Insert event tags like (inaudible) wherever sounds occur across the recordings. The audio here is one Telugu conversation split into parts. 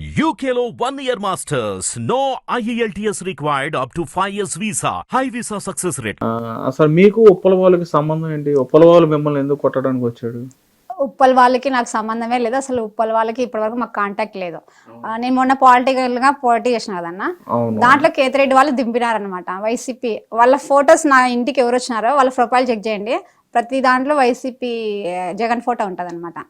Year masters. No E IELTS required up to 5 years visa. High visa success rate. ఆ, అసలు మీకు ఉప్పల వాళ్ళకి సంబంధం ఏంటి? ఉప్పల వాళ్ళు మిమ్మల్ని ఎందుకు కొట్టడానికి వచ్చాడు? ఉప్పల్ వాళ్ళకి నాకు సంబంధమే లేదు. అసలు ఉప్పల్ వాళ్ళకి ఇప్పటివరకు మాకు కాంటాక్ట్ లేదు. నేను మొన్న పొలిటికల్గా పోటీ చేసిన కదన్న? దాంట్లో కేతిరెడ్డి వాళ్ళు దింపినారనమాట వైసీపీ వాళ్ళ ఫొటోస్ నా ఇంటికి ఎవరు వచ్చినారో వాళ్ళ ప్రొఫైల్ చెక్ చేయండి. ప్రతి దాంట్లో వైసీపీ జగన్ ఫోటో ఉంటుంది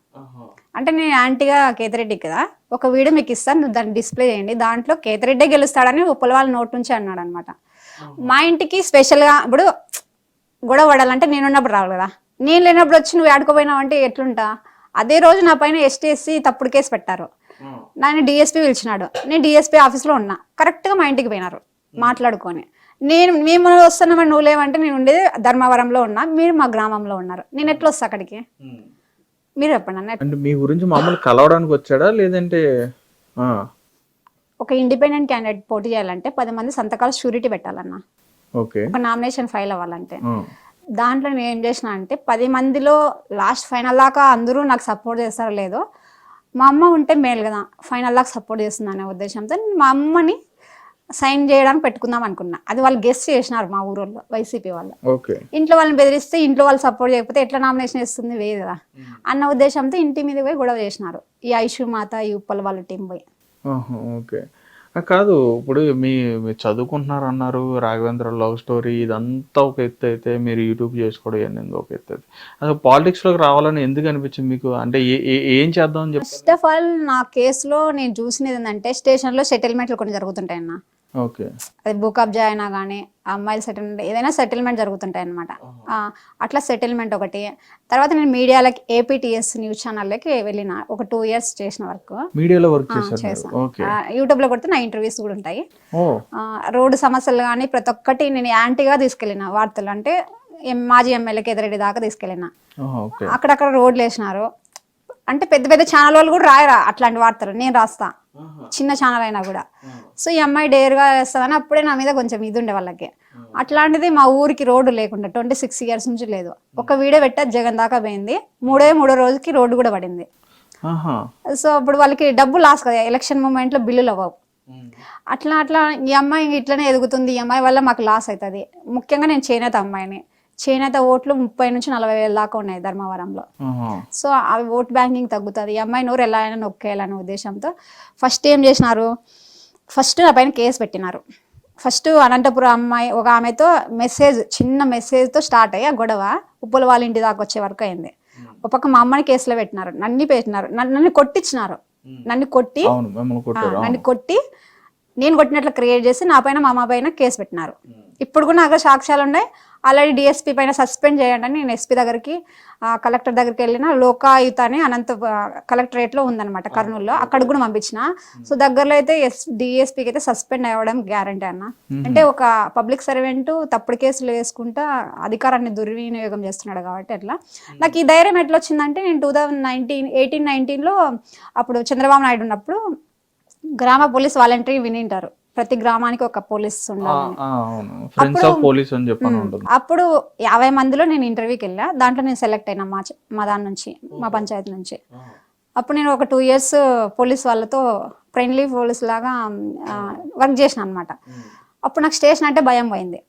అంటే నేను యాంటీగా కేతిరెడ్డి కదా ఒక వీడియో మీకు ఇస్తాను నువ్వు దాన్ని డిస్ప్లే చేయండి. దాంట్లో కేతిరెడ్డే గెలుస్తాడని ఉప్పల వాళ్ళ నోట్ నుంచి అన్నాడు అనమాట మా ఇంటికి స్పెషల్గా ఇప్పుడు గొడవ పడాలంటే నేనున్నప్పుడు రావాలి కదా. నేను లేనప్పుడు వచ్చి నువ్వు ఆడుకోపోయినావు అంటే ఎట్లుంటా? అదే రోజు నా పైన ఎస్టీఎస్సీ తప్పుడు కేసు పెట్టారు. నన్ను డిఎస్పీ పిలిచినాడు. నేను డిఎస్పీ ఆఫీస్లో ఉన్నా. కరెక్ట్గా మా ఇంటికి పోయినారు మాట్లాడుకొని. నేను మేము వస్తున్నామని నువ్వు లేవంటే నేను ఉండేది ధర్మవరంలో ఉన్నా. మీరు మా గ్రామంలో ఉన్నారు. నేను ఎట్లా వస్తా అక్కడికి? మీరు చెప్పండి అంటే మీ గురించి మామూలు కలవడానికి వచ్చాడా? లేదంటే ఆ, ఒక ఇండిపెండెంట్ క్యాండిడేట్ పోటీ చేయాలంటే పది మంది సంతకాలు షూరిటీ పెట్టాలన్న. ఓకే. ఒక నామినేషన్ ఫైల్ అవ్వాలంటే. దాంట్లో నేను ఏం చేసిన అంటే పది మందిలో లాస్ట్ ఫైనల్ దాకా అందరూ నాకు సపోర్ట్ చేస్తారో లేదో మా అమ్మ ఉంటే మేలు కదా ఫైనల్ దాకా సపోర్ట్ చేస్తుంది అనే ఉద్దేశంతో మా అమ్మని సైన్ చేయడానికి పెట్టుకుందాం అనుకున్నా. అది వాళ్ళు గెస్ట్ చేసినారు మా ఊరోళ్ళు వైసీపీ వాళ్ళు. ఇంట్లో వాళ్ళని బెదిరిస్తే ఇంట్లో వాళ్ళు సపోర్ట్ చేయకపోతే ఎట్లా నామినేషన్ ఇస్తుంది కదా అన్న ఉద్దేశంతో ఇంటి మీద పోయి గొడవ చేసినారు. ఈ ఐషు మాత ఈ ఉప్పల వాళ్ళ టీం పోయి. ఓకే. కాదు ఇప్పుడు మీ మీరు చదువుకుంటున్నారు అన్నారు రాఘవేంద్ర లవ్ స్టోరీ ఇదంతా ఒక ఎత్తు అయితే మీరు యూట్యూబ్ చేసుకోవడం ఇవన్నీ ఒక ఎత్తు అయితే. అసలు politics లోకి రావాలని ఎందుకు అనిపించింది మీకు? అంటే ఏ- చేద్దాం ఫస్ట్ ఆఫ్ ఆల్ నా కేసులో నేను చూసినది ఏంటంటే స్టేషన్లో సెటిల్మెంట్లు కొన్ని జరుగుతుంటాయి అన్న ఓకే. అది బుక్ అప్ అయినా కానీ అమ్మాయిల సెటిల్మెంట్ ఏదైనా సెటిల్మెంట్ జరుగుతుంటాయి అనమాట అట్లా సెటిల్మెంట్ ఒకటి. తర్వాత నేను మీడియాలకి ఏపీటీఎస్ న్యూస్ ఛానల్లోకి వెళ్ళిన ఒక టూ ఇయర్స్ చేసిన వరకు. మీడియాలో వర్క్. చేశాను యూట్యూబ్లో కొడితే నా ఇంటర్వ్యూస్ కూడా ఉంటాయి. రోడ్డు సమస్యలు కానీ ప్రతి ఒక్కటి నేను యాంటీగా తీసుకెళ్ళిన వార్తలు. అంటే మాజీ ఎమ్మెల్యే కేదిరెడ్డి దాకా తీసుకెళ్ళిన. అక్కడక్కడ రోడ్లు వేసినారు అంటే పెద్ద పెద్ద ఛానల్ వాళ్ళు కూడా రాయరా అట్లాంటి వార్తలు? నేను రాస్తా. చిన్న ఛానల్ అయినా కూడా. సో ఈ అమ్మాయి డేర్గా వేస్తామని అప్పుడే నా మీద కొంచెం ఇది ఉండే వాళ్ళకి. అట్లాంటిది మా ఊరికి రోడ్డు లేకుండా ట్వంటీ సిక్స్ ఇయర్స్ నుంచి లేదు. ఒక వీడియో పెట్టా జగన్ దాకా పోయింది. మూడే మూడో రోజుకి రోడ్డు కూడా పడింది. సో అప్పుడు వాళ్ళకి డబ్బు లాస్ కదా ఎలక్షన్ మూమెంట్లో బిల్లులు అవ్వవు. అట్లా అట్లా ఈ అమ్మాయి ఇట్లనే ఎదుగుతుంది. ఈ అమ్మాయి వల్ల మాకు లాస్ అవుతుంది. ముఖ్యంగా నేను చేనేత అమ్మాయిని. చేనేత ఓట్లు ముప్పై నుంచి నలభై వేల దాకా ఉన్నాయి ధర్మవరంలో. సో అవి ఓట్ బ్యాంకింగ్ తగ్గుతుంది. ఈ అమ్మాయి నోరు ఎలా అయినా నొక్కేయాలనే ఉద్దేశంతో ఫస్ట్ ఏం చేసినారు? ఫస్ట్ నా పైన కేసు పెట్టినారు. ఫస్ట్ అనంతపురం అమ్మాయి ఒక ఆమెతో మెసేజ్ చిన్న మెసేజ్తో స్టార్ట్ అయ్యి ఆ గొడవ ఉప్పుల వాళ్ళ ఇంటి దాకా వచ్చే వరకు అయింది. ఒక పక్క మా అమ్మని కేసులో పెట్టినారు. నన్ను పెట్టినారు. నన్ను కొట్టించినారు. నన్ను కొట్టి. నన్ను కొట్టి నేను కొట్టినట్లు క్రియేట్ చేసి నా పైన మా అమ్మ పైన కేసు పెట్టినారు. ఇప్పుడు కూడా నాకు సాక్ష్యాలు ఉన్నాయి. ఆల్రెడీ డిఎస్పీ పైన సస్పెండ్ చేయండి అని నేను ఎస్పీ దగ్గరికి ఆ, కలెక్టర్ దగ్గరికి వెళ్ళిన లోకాయుత అని అనంత కలెక్టరేట్లో ఉందన్నమాట కర్నూలులో. అక్కడ కూడా పంపించిన. సో దగ్గరలో అయితే ఎస్ డిఎస్పీకి అయితే సస్పెండ్ అవ్వడం గ్యారంటీ అన్న. అంటే ఒక పబ్లిక్ సర్వెంట్ తప్పుడు కేసులు వేసుకుంటా అధికారాన్ని దుర్వినియోగం చేస్తున్నాడు కాబట్టి అట్లా. నాకు ఈ ధైర్యం ఎట్లా వచ్చిందంటే నేను టూ థౌజండ్ నైన్టీన్ ఎయిటీన్ నైన్టీన్లో అప్పుడు చంద్రబాబు నాయుడు ఉన్నప్పుడు గ్రామ పోలీస్ వాలంటరీ వినింటారు. ప్రతి గ్రామానికి ఒక పోలీస్ అని ఉంటుంది. అప్పుడు యాభై మందిలో నేను ఇంటర్వ్యూకి వెళ్ళా. దాంట్లో నేను సెలెక్ట్ అయినా మా మా దాని నుంచి మా పంచాయతీ నుంచి. అప్పుడు నేను ఒక టూ ఇయర్స్ పోలీస్ వాళ్ళతో ఫ్రెండ్లీ పోలీస్ లాగా వర్క్ చేసిన అనమాట అప్పుడు నాకు స్టేషన్ అంటే భయం పోయింది.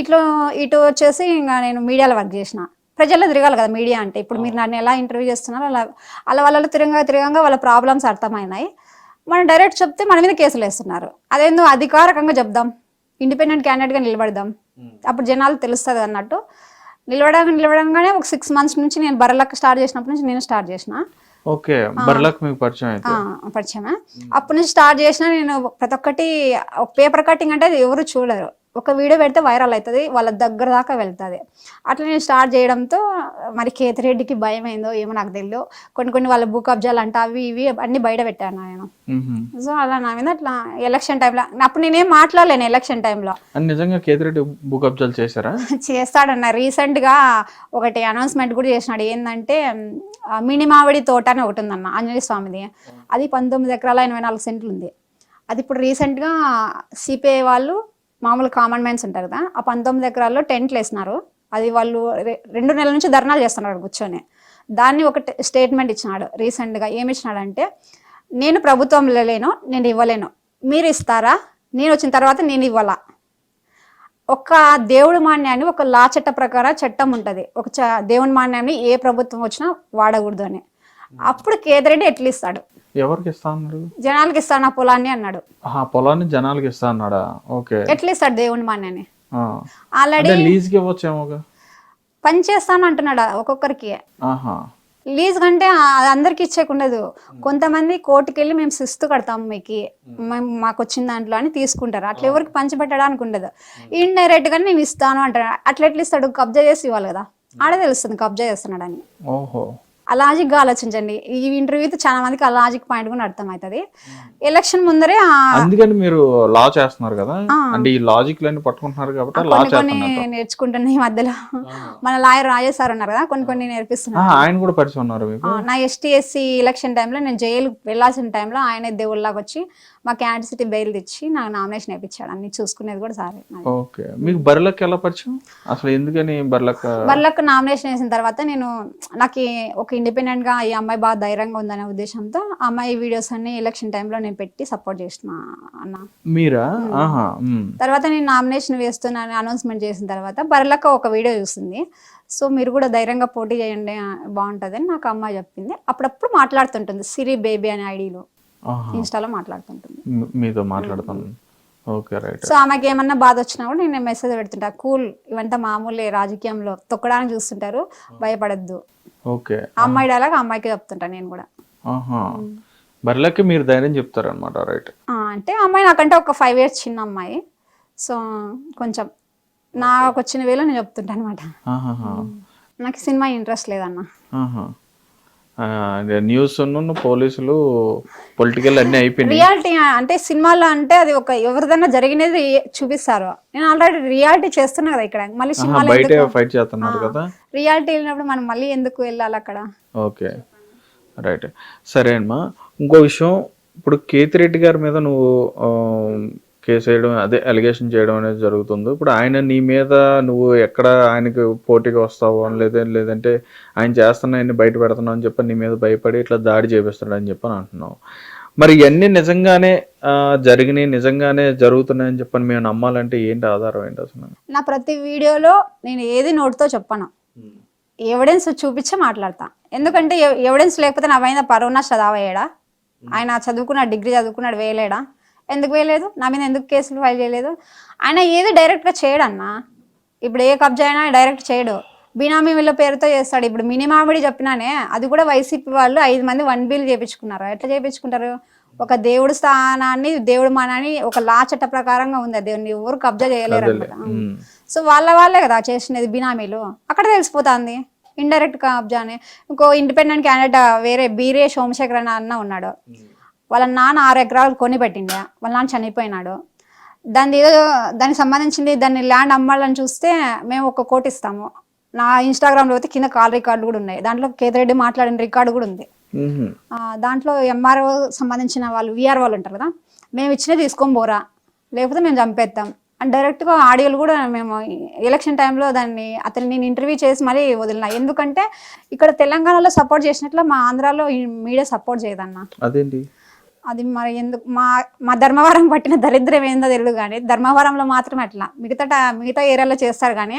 ఇట్లు ఇటు వచ్చేసి ఇంకా నేను మీడియాలో వర్క్ చేసిన. ప్రజల్లో తిరగాలి కదా మీడియా అంటే. ఇప్పుడు మీరు నన్ను ఎలా ఇంటర్వ్యూ చేస్తున్నారో అలా అలా వాళ్ళలో తిరగగా తిరగంగా వాళ్ళ ప్రాబ్లమ్స్ అర్థమైనాయి. మనం డైరెక్ట్ చెప్తే మన మీద కేసులు వేస్తున్నారు. అదేందో అధికారికంగా చెప్దాం. ఇండిపెండెంట్ క్యాండిడేట్గా నిలబడదాం. అప్పుడు జనాలు తెలుస్తుంది అన్నట్టు. నిలబడగా నిలబడంగానే ఒక సిక్స్ మంత్స్ నుంచి నేను బర్రెలకు స్టార్ట్ చేసినప్పటి నుంచి నేను స్టార్ట్ చేసిన. ఓకే బర్లకు మీకు పరిచయం పరిచయమే? అప్పటి నుంచి స్టార్ట్ చేసిన నేను ప్రతి ఒక్కటి పేపర్ కటింగ్ అంటే ఎవరు చూడరు. ఒక వీడియో పెడితే వైరల్ అవుతుంది వాళ్ళ దగ్గర దాకా వెళ్తుంది. అట్లా నేను స్టార్ట్ చేయడంతో మరి కేతిరెడ్డికి భయం అయిందో ఏమో నాకు తెలియదు కొన్ని కొన్ని వాళ్ళ బుక్ అబ్జాలు అంట అవి ఇవి అన్ని బయట పెట్టాను నేను. సో అలా నా మీద అట్లా ఎలక్షన్ టైంలో అప్పుడు నేనేం మాట్లాడలేను ఎలక్షన్ టైంలో. నిజంగా కేతిరెడ్డి బుక్ అబ్జాల్ చేశారా? (laughs) చేస్తాడన్న రీసెంట్గా ఒకటి అనౌన్స్మెంట్ కూడా చేసినాడు. ఏంటంటే మినిమావిడి తోట అని ఒకటి ఉందన్న ఆంజనేయ స్వామిది. అది పంతొమ్మిది ఎకరాల ఎనభై నాలుగు సెంట్లు ఉంది. అది ఇప్పుడు రీసెంట్గా సిపిఐ వాళ్ళు మామూలు కామన్ మ్యాన్స్ ఉంటారు కదా ఆ పంతొమ్మిది ఎకరాల్లో టెంట్లు వేసినారు. అది వాళ్ళు రెండు నెలల నుంచి ధర్నాలు చేస్తున్నారు కూర్చొని. దాన్ని ఒక స్టేట్మెంట్ ఇచ్చినాడు రీసెంట్గా ఏమి ఇచ్చినాడంటే నేను ప్రభుత్వంలో లేను నేను ఇవ్వలేను. మీరు ఇస్తారా? నేను వచ్చిన తర్వాత నేను ఇవ్వాలా? ఒక దేవుడి మాన్యాన్ని ఒక లా చట్ట ప్రకారం చట్టం ఉంటుంది. ఒక చ- దేవుడి మాన్యాన్ని ఏ ప్రభుత్వం వచ్చినా వాడకూడదు అని. అప్పుడు కేతిరెడ్డి ఎట్లా ఇస్తాడు? ఎవరికి ఇస్తా అన్నారు జనాలకి ఇస్తాను నా పొలాన్ని అన్నాడు. ఆ పొలాన్ని జనాలకి ఇస్తా అన్నాడా ఓకే. ఎట్లా ఇస్తాడు దేవుడి మాన్యాన్ని? ఆ. ఆల్రెడీ లీజ్కి ఇవ్వచ్చేమోగా? పని చేస్తాను అంటున్నాడు ఒక్కొక్కరికి? లీజ్ కంటే అందరికి ఇచ్చేకుండదు. కొంతమంది కోర్టుకి వెళ్ళి మేము శిస్తు కడతాం మీకు. మాకు వచ్చిన దాంట్లో అని తీసుకుంటారు. అట్లా ఎవరికి పంచిపెట్టడానికి ఉండదు. ఇండైరెక్ట్గా నేను ఇస్తాను అంటాడు అట్లా ఎట్లా ఇస్తాడు కబ్జా చేసి ఇవ్వాలి కదా. ఆడే తెలుస్తుంది కబ్జా చేస్తున్నాడని. ఓహో. ఆ లాజిక్గా ఆలోచించండి. ఈ ఇంటర్వ్యూతో చాలా మందికి ఆ లాజిక్ పాయింట్ కూడా అర్థమవుతుంది. ఎలక్షన్ ముందరే అందుకని మీరు లా చేస్తున్నారు కదా. అంటే ఈ లాజిక్ లన్నీ పట్టుకుంటున్నారు కాబట్టి లా కొన్ని నేర్చుకుంటున్నా ఈ మధ్యలో. మన లాయర్ రాజేష్ సార్ ఉన్నారు కదా కొన్ని కొన్ని నేర్పిస్తున్నారు. ఆయన కూడా పరిచయం ఉన్నారు నా ఎస్టీ ఎస్సీ ఎలక్షన్ టైంలో నేను జైలు వెళ్ళాల్సిన టైంలో ఆయన దేవుళ్ళలాగా వచ్చి మా క్యాండిసిటీ బెయిల్ తెచ్చి నాకు నామినేషన్ వేయించాడు అన్ని చూసుకునేది కూడా సారే ఓకే. మీకు బర్రెలకి ఎలా పరిచయం? అసలు ఎందుకని బర్రెలక్క వాళ్ళకు నామినేషన్ వేసిన తర్వాత నేను నాకు ఒక ఇండిపెండెంట్గా ఈ అమ్మాయి బాగా ధైర్యంగా ఉందనే ఉద్దేశంతో అమ్మాయి వీడియోస్ అన్ని ఎలక్షన్ టైంలో నేను పెట్టి సపోర్ట్ చేసిన అన్న. మీరా. తర్వాత నేను నామినేషన్ వేస్తున్నాను అనౌన్స్మెంట్ చేసిన తర్వాత బర్లక్క ఒక వీడియో చూసింది. సో మీరు కూడా ధైర్యంగా పోటీ చేయండి ఆ, బాగుంటుందని నాకు అమ్మాయి చెప్పింది. అప్పుడప్పుడు మాట్లాడుతుంటుంది సిరి బేబీ అనే ఐడిలో. ఇన్స్టాలో మాట్లాడుతుంటుంది. మీతో మాట్లాడతాను. Okay right. సో ఆమెకి ఏమన్నా బాధ వచ్చినా కూడా నేను మెసేజ్ పెడుతుంటా. కూల్ ఇవంతా మామూలే రాజకీయంలో తొక్కడానికి చూస్తుంటారు భయపడద్దు. ఓకే. అమ్మాయి డైలాగ్ అమ్మాయికి చెప్తుంటా నేను కూడా. ఆహా. బర్రెలకి మీరు ధైర్యం చెప్తారనమాట రైట్ అంటే అమ్మాయి నాకంటే ఒక ఫైవ్ ఇయర్స్ చిన్న అమ్మాయి. సో కొంచెం నాకు వచ్చిన వేలో నేను చెప్తుంటా అనమాట. నాకు సినిమా ఇంట్రెస్ట్ లేదన్న. న్యూస్ పోలీసులు పొలిటికల్ అన్నీ అయిపోయినాయి. రియాలిటీ అంటే సినిమాలో అంటే అది ఒక ఎవరిదన్నా జరిగినది చూపిస్తారు. నేను ఆల్రెడీ రియాలిటీ చేస్తున్నా కదా ఇక్కడ. మళ్ళీ ఆహా, సినిమాలో బయట ఫైట్ చేస్తున్నారు కదా? రియాలిటీ వెళ్ళినప్పుడు మనం మళ్ళీ ఎందుకు వెళ్ళాలి అక్కడ? ఓకే. రైట్ సరే అమ్మా. ఇంకో విషయం ఇప్పుడు కేతిరెడ్డి గారి మీద నువ్వు కేసు వేయడం అదే అలిగేషన్ చేయడం అనేది జరుగుతుంది. ఇప్పుడు ఆయన నీ మీద నువ్వు ఎక్కడ ఆయనకి పోటీగా వస్తావు అని లేదా లేదంటే ఆయన చేస్తున్నా ఆయన్ని బయట పెడుతున్నావు అని చెప్పి నీ మీద భయపడి ఇట్లా దాడి చేపిస్తాడు అని చెప్పని అంటున్నావు. మరి ఇవన్నీ నిజంగానే జరిగినాయి నిజంగానే జరుగుతున్నాయని చెప్పని మేము నమ్మాలంటే ఏంటి ఆధారం ఏంటి అసలు? నా ప్రతి వీడియోలో నేను ఏది నోటితో చెప్పను. ఎవిడెన్స్ చూపించే మాట్లాడతా. ఎందుకంటే ఎవిడెన్స్ లేకపోతే నా పైన పరోనా చదవయ్యాడా ఆయన చదువుకున్నాడు డిగ్రీ చదువుకున్నాడు వేయలేడా? ఎందుకు వేయలేదు? నా మీద ఎందుకు కేసులు ఫైల్ చేయలేదు? ఆయన ఏది డైరెక్ట్గా చేయడన్నా ఇప్పుడు ఏ కబ్జా అయినా డైరెక్ట్ చేయడు. బినామీ వీళ్ళ పేరుతో చేస్తాడు. ఇప్పుడు మినిమామిడి చెప్పినానే అది కూడా వైసీపీ వాళ్ళు ఐదు మంది వన్ బిల్ చేపించుకున్నారు. ఎట్లా చేపించుకుంటారు? ఒక దేవుడి స్థానాన్ని దేవుడి మానాన్ని ఒక లా చట్ట ప్రకారంగా ఉంది. అది ఎవరు కబ్జా చేయలేరు అనమాట. సో వాళ్ళ వాళ్ళే కదా చేసినది బినామీలు. అక్కడ తెలిసిపోతుంది. ఇండైరెక్ట్ కబ్జా అని ఇంకో ఇండిపెండెంట్ క్యాండిడేట్ వేరే బీరే సోమశేఖర్ అన్న ఉన్నాడు. వాళ్ళ నాన్న ఆరు ఎకరాలు కొని పెట్టిండే. వాళ్ళ నాన్న చనిపోయినాడు. దాని ఏదో దానికి సంబంధించింది దాన్ని ల్యాండ్ అమ్మాలని చూస్తే మేము ఒక కోటి ఇస్తాము. నా ఇన్స్టాగ్రామ్లో అయితే కింద కాల్ రికార్డు కూడా ఉన్నాయి. దాంట్లో కేతిరెడ్డి మాట్లాడిన రికార్డు కూడా ఉంది. దాంట్లో ఎంఆర్ఓ సంబంధించిన వాళ్ళు విఆర్ వాళ్ళు ఉంటారు కదా మేము ఇచ్చినవి తీసుకొని పోరా. లేకపోతే మేము చంపేస్తాం అండ్ డైరెక్ట్గా ఆడియోలు కూడా మేము ఎలక్షన్ టైంలో దాన్ని అతన్ని నేను ఇంటర్వ్యూ చేసి మరీ వదిలిన. ఎందుకంటే ఇక్కడ తెలంగాణలో సపోర్ట్ చేసినట్లు మా ఆంధ్రాలో మీడియా సపోర్ట్ చేయదన్న. అదేంటి? అది మరి ఎందుకు? మా మా ధర్మవరం పట్టిన దరిద్రం ఏందో తెలియదు కానీ ధర్మవరంలో మాత్రం అట్లా. మిగతా మిగతా ఏరియాలో చేస్తారు కానీ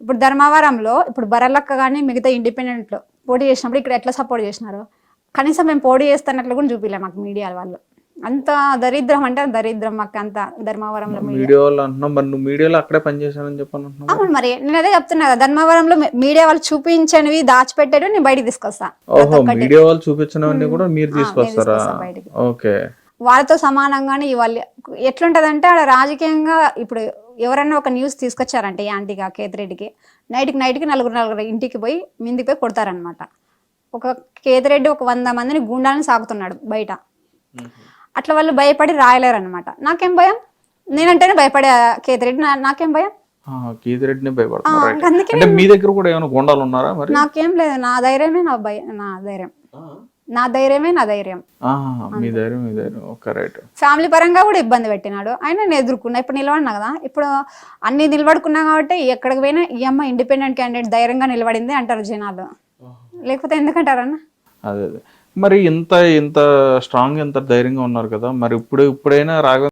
ఇప్పుడు ధర్మవరంలో ఇప్పుడు బరలక్క కానీ మిగతా ఇండిపెండెంట్లో పోటీ చేసినప్పుడు ఇక్కడ ఎట్లా సపోర్ట్ చేసినారు? కనీసం మేము పోటీ చేస్తున్నట్లు కూడా చూపిలే మాకు మీడియా వాళ్ళు. అంత దరిద్రం అంటే దరిద్రం మాకు అంత ధర్మవరంలో మరి నువ్వు మీడియాలో అక్కడే పనిచేశానని చెప్పని అంటున్నావు అవును మరి నేను అదే చెప్తున్నా కదా ధర్మవరంలో మీడియా వాళ్ళు చూపించనివి దాచిపెట్టాడు నేను బయటికి తీసుకొస్తా ఓహో మీడియా వాళ్ళు చూపించినవన్నీ కూడా మీరు తీసుకొస్తారా. ఓకే. వాళ్ళతో సమానంగానే ఇవ్వాలి. ఎట్లుంటదంటే ఆడ రాజకీయంగా ఇప్పుడు ఎవరైనా ఒక న్యూస్ తీసుకొచ్చారంటే ఈ ఆంటీగా కేతిరెడ్డికి నైట్కి నైట్కి నలుగురు నలుగురు ఇంటికి పోయి మిందికి పోయి కొడతారనమాట ఒక కేతిరెడ్డి ఒక వంద మందిని గుండాలని సాగుతున్నాడు బయట. అట్లా వాళ్ళు భయపడి రాయలేరనమాట నాకేం భయం? నేనంటేనే భయపడే కేతిరెడ్డి. నా- నాకేం భయం? భయపడుతున్నారు. అంటే మీ దగ్గర కూడా ఏమైనా గుండాలు ఉన్నారా మరి? నాకేం లేదు. నా ధైర్యమే నా భయం నా ధైర్యం. నా ధైర్యమే నా ధైర్యం. మీ ధైర్యం మీ ధైర్యం. Okay right. ఫ్యామిలీ పరంగా కూడా ఇబ్బంది పెట్టినాడు. ఆయన నేను ఎదుర్కొన్నా. ఇప్పుడు నిలబడినా కదా. ఇప్పుడు అన్ని నిలబడుకున్నా కాబట్టి ఎక్కడికి పోయినా ఈ అమ్మ ఇండిపెండెంట్ క్యాండిడేట్ ధైర్యంగా నిలబడింది అంటారు జనాలు. లేకపోతే ఎందుకంటారన్న అదే అదే. మరి ఇంత ఇంత స్ట్రాంగ్ ఇంత ధైర్యంగా ఉన్నారు కదా. మరి ఇప్పుడు ఇప్పుడైనా రాఘవ